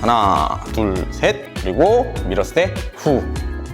하나, 둘, 셋. 그리고 밀었을 때 후.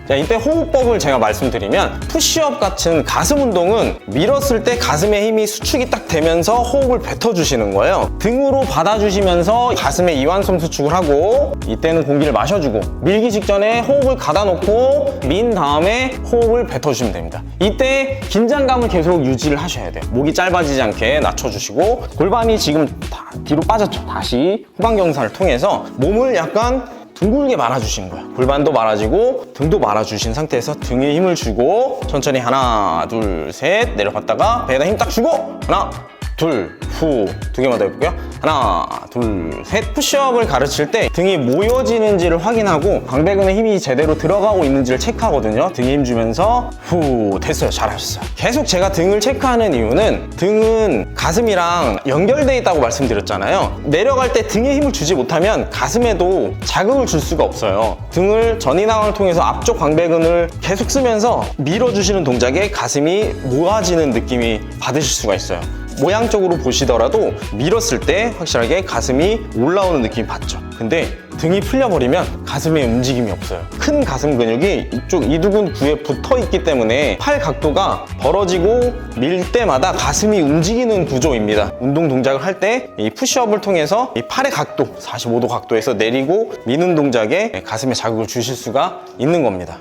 자, 이때 호흡법을 제가 말씀드리면 푸시업 같은 가슴 운동은 밀었을 때 가슴의 힘이 수축이 딱 되면서 호흡을 뱉어주시는 거예요. 등으로 받아주시면서 가슴에 이완섬 수축을 하고 이때는 공기를 마셔주고 밀기 직전에 호흡을 가다놓고 민 다음에 호흡을 뱉어주시면 됩니다. 이때 긴장감을 계속 유지를 하셔야 돼요. 목이 짧아지지 않게 낮춰주시고 골반이 지금 다 뒤로 빠졌죠. 다시 후방경사를 통해서 몸을 약간 둥글게 말아주시는 거예요. 골반도 말아지고 등도 말아주신 상태에서 등에 힘을 주고 천천히 하나, 둘, 셋 내려갔다가 배에다 힘 딱 주고 하나, 둘, 후. 두 개만 더 해볼게요. 하나, 둘, 셋. 푸시업을 가르칠 때 등이 모여지는지를 확인하고 광배근에 힘이 제대로 들어가고 있는지를 체크하거든요. 등에 힘 주면서 후. 됐어요. 잘하셨어요. 계속 제가 등을 체크하는 이유는 등은 가슴이랑 연결돼 있다고 말씀드렸잖아요. 내려갈 때 등에 힘을 주지 못하면 가슴에도 자극을 줄 수가 없어요. 등을 전이낭을 통해서 앞쪽 광배근을 계속 쓰면서 밀어주시는 동작에 가슴이 모아지는 느낌이 받으실 수가 있어요. 모양 적으로 보시더라도 밀었을 때 확실하게 가슴이 올라오는 느낌이 받죠. 근데 등이 풀려버리면 가슴에 움직임이 없어요. 큰 가슴 근육이 이쪽 이두근 부에 붙어 있기 때문에 팔 각도가 벌어지고 밀 때마다 가슴이 움직이는 구조입니다. 운동 동작을 할 때 이 푸시업을 통해서 이 팔의 각도, 45도 각도에서 내리고 미는 동작에 가슴에 자극을 주실 수가 있는 겁니다.